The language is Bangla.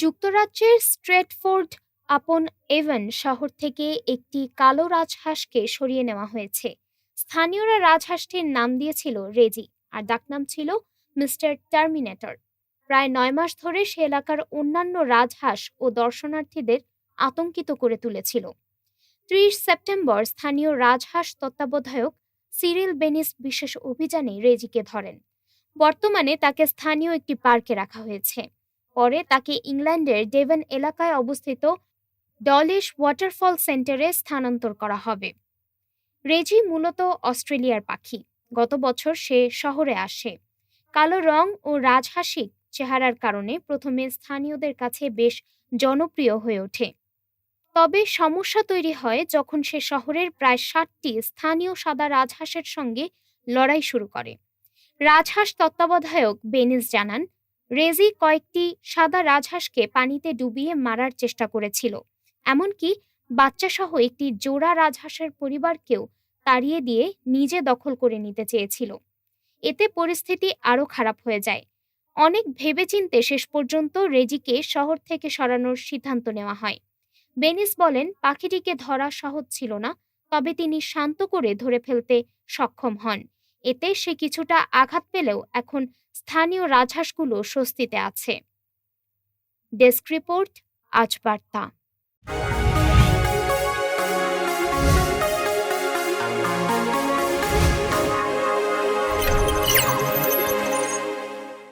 যুক্তরাজ্যের স্ট্রেটফোর্ড আপন এভেন শহর থেকে একটি কালো রাজহাঁসকে সরিয়ে নেওয়া হয়েছে। স্থানীয়রা রাজহাঁসটির নাম দিয়েছিল রেজি, আর ডাকনাম ছিল মিস্টার টার্মিনেটর। প্রায় নয় মাস ধরে সে এলাকার অন্যান্য রাজহাঁস ও দর্শনার্থীদের আতঙ্কিত করে তুলেছিল। ত্রিশ সেপ্টেম্বর স্থানীয় রাজহাঁস তত্ত্বাবধায়ক সিরিল বেনিস বিশেষ অভিযানে রেজিকে ধরেন। বর্তমানে তাকে স্থানীয় একটি পার্কে রাখা হয়েছে। পরে তাকে ইংল্যান্ডের ডেভেন এলাকায় অবস্থিত ডলিশ ওয়াটারফল সেন্টারে স্থানান্তর করা হবে। রেজি মূলত অস্ট্রেলিয়ার পাখি। গত বছর সে শহরে আসে। কালো রং ও রাজহাসিক চেহারার কারণে প্রথমে স্থানীয়দের কাছে বেশ জনপ্রিয় হয়ে ওঠে। তবে সমস্যা তৈরি হয় যখন সে শহরের প্রায় ষাটটি স্থানীয় সাদা রাজহাঁসের সঙ্গে লড়াই শুরু করে। রাজহাঁস তত্ত্বাবধায়ক বেনিস জানান রেজি কয়েকটি সাদা রাজহাঁসকে পানিতে ডুবিয়ে মারার চেষ্টা করেছিল। এমনকি বাচ্চাসহ একটি জোড়া রাজহাঁসের পরিবারকেও তাড়িয়ে দিয়ে নিজে দখল করে নিতে চেয়েছিল। এতে পরিস্থিতি আরও খারাপ হয়ে যায়। অনেক ভেবেচিন্তে শেষ পর্যন্ত রেজিকে শহর থেকে সরানোর সিদ্ধান্ত নেওয়া হয়। বেনিস বলেন, পাখিটিকে ধরা সহজ ছিল না, তবে তিনি শান্ত করে ধরে ফেলতে সক্ষম হন। এতে সে কিছুটা আঘাত পেলেও এখন স্থানীয় রাজহাঁসগুলো স্বস্তিতে আছে। ডেস্ক রিপোর্ট আজ বার্তা।